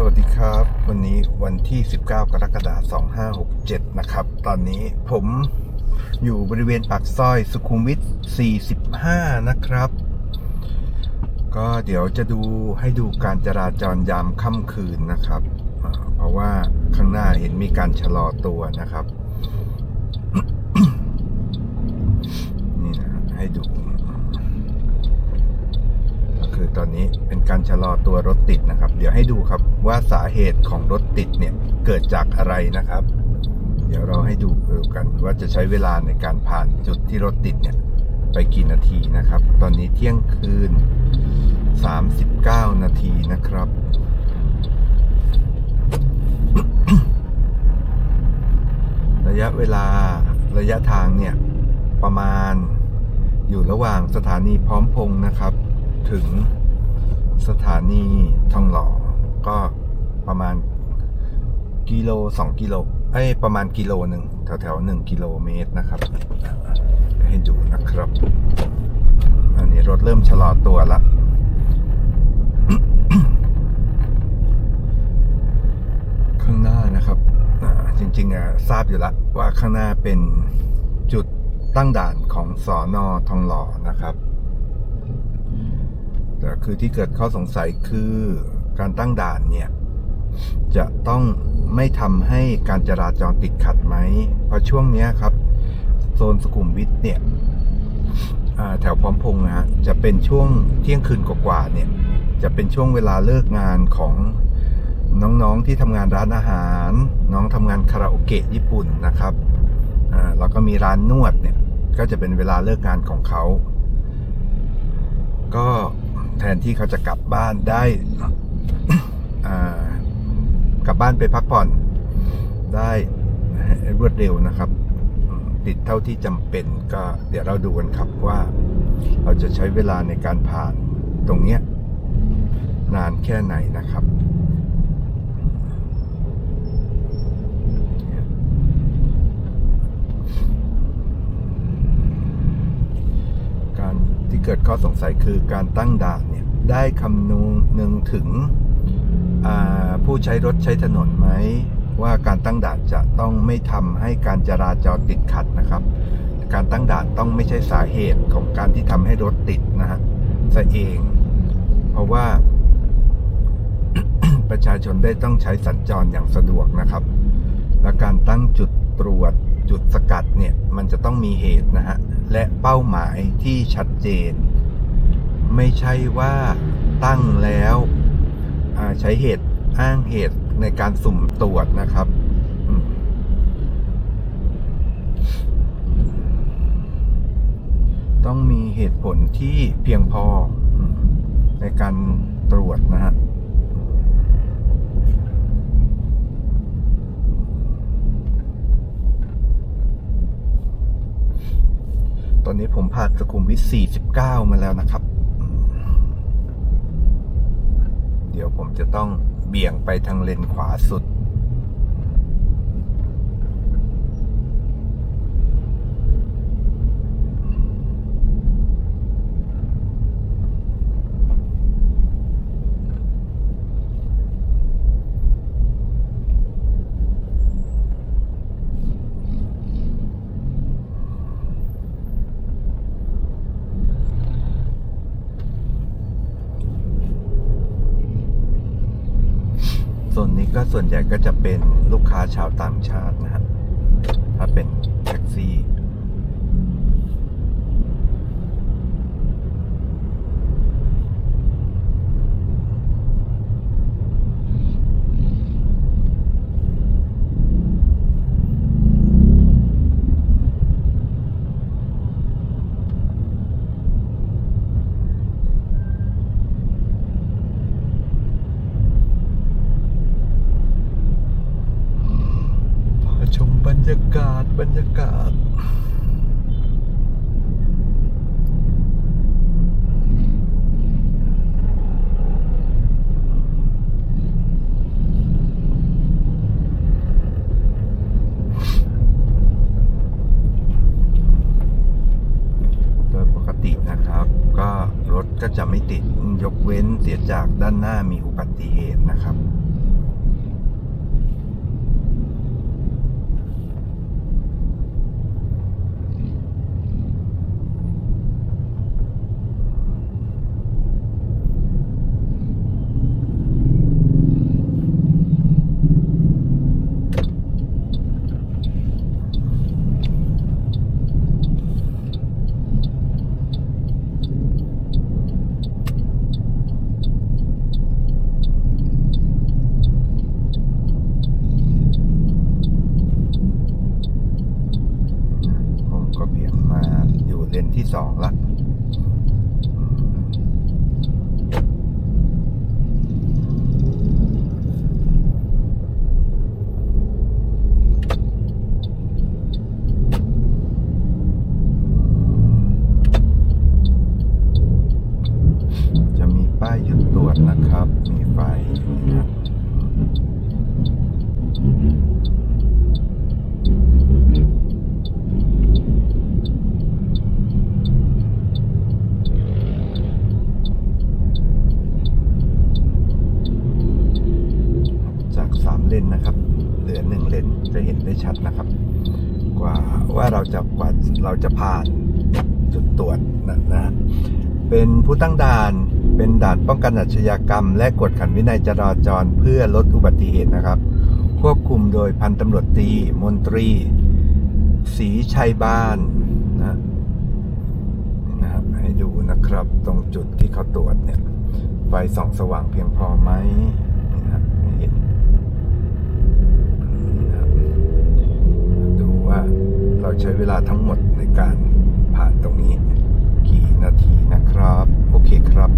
สวัสดีครับ วันนี้วันที่ 19 กรกฎาคม 2567 นะครับ ตอนนี้ผมอยู่บริเวณปากซอยสุขุมวิท 45 นะครับ ก็เดี๋ยวจะดูให้ดูการจราจรยามค่ำคืนนะครับ เพราะว่าข้างหน้าเห็นมีการชะลอตัวนะครับ นี่นะให้ดู ก็คือ ตอนนี้เป็นการชะลอตัวรถติดนะครับ เดี๋ยวให้ดูครับว่าสาเหตุของรถติดเนี่ยเกิดจากอะไรนะครับ เดี๋ยวเราให้ดูกันว่าจะใช้เวลาในการผ่านจุดที่รถติดเนี่ยไปกี่นาทีนะครับ ตอนนี้เที่ยงคืน 39 นาทีนะครับระยะเวลาระยะทางเนี่ย ประมาณอยู่ระหว่างสถานีพร้อมพงนะครับ ถึง สถานีทองหล่อ ก็ประมาณกิโลสองกิโลเอ้ยประมาณกิโลหนึ่งแถวแถวหนึ่งกิโลเมตรนะครับ ให้ดูนะครับ อันนี้รถเริ่มชะลอตัวละข้างหน้านะครับจริงๆอะทราบอยู่ล้วว่าข้างหน้าเป็นจุดตั้งด่านของสอนอทองหล่อนะครับ แต่คือที่เกิดข้อสงสัยคือการตั้งด่านเนี่ย จะต้องไม่ทำให้การจราจรติดขัดไหม เพราะช่วงนี้ครับ โซนสุขุมวิทเนี่ยแถวพร้อมพงษ์นะฮะจะเป็นช่วงเที่ยงคืนกว่าๆเนี่ย จะเป็นช่วงเวลาเลิกงานของน้องๆที่ทำงานร้านอาหาร น้องทำงานคาราโอเกะญี่ปุ่นนะครับแล้วก็มีร้านนวดเนี่ย ก็จะเป็นเวลาเลิกงานของเขา ก็ นที่เขาจะกลับบ้านได้กลับบ้านไปพักผ่อนได้รวดเร็วนะครับติดเท่าที่จำเป็นก็เดี๋ยวเราดูกันครับว่า เราจะใช้เวลาในการผ่านตรงเนี้ยนานแค่ไหนนะครับ การที่ เกิดข้อสงสัยคือการตั้งด่านเนี่ยได้คำนึงหนึ่งถึงผู้ใช้รถใช้ถนนไหมว่าการตั้งด่านจะต้องไม่ทำให้การจราจรติดขัดนะครับ การตั้งด่านต้องไม่ใช่สาเหตุของการที่ทำให้รถติดนะฮะซะเอง เพราะว่า ประชาชนได้ต้องใช้สัญจรอย่างสะดวกนะครับ และการตั้งจุด ตรวจจุดสกัดเนี่ยมันจะต้องมีเหตุนะฮะ และเป้าหมายที่ชัดเจน ไม่ใช่ว่าตั้งแล้วใช้เหตุอ้างเหตุในการสุ่มตรวจนะครับต้องมีเหตุผลที่เพียงพอในการตรวจนะฮะ นี้ผมผ่านสุขุมวิท 49 มาแล้วนะครับ เดี๋ยวผมจะต้องเบี่ยงไปทางเลนขวาสุด ส่ว นนี้ก็ส่วนใหญ่ก็จะเป็นลูกค้าชาวต่างชาตินะฮะถ้าเป็นแท็กซี่ มาชม บรรยากาศบรรยากาศ โดยปกตินะครับ ก็รถก็จะไม่ติดยกเว้นเสียจากด้านหน้ามีอุบัติเหตุนะครับ รวจนะครับ มีไฟนะครับจากสามเลนนะครับ เหลือหนึ่งเลนจะเห็นได้ชัดนะครับ กว่าว่าเราจะกว่าเราจะผ่านจุดตรวจนะนะเป็นผู้ตั้งด่าน เป็นด่านป้องกันอาชญากรรม และกวดขันวินัยจราจรเพื่อลดอุบัติเหตุนะครับ ควบคุมโดยพันตำรวจตรีมนตรีศรีชัยบ้านนะนะครับให้ดูนะครับตรงจุดที่เขาตรวจเนี่ยไฟส่องสว่างเพียงพอไหมนะครับเห็นนะครับดูว่าเราใช้เวลาทั้งหมดในการผ่านตรงนี้ นาทีนะครับ โอเคครับ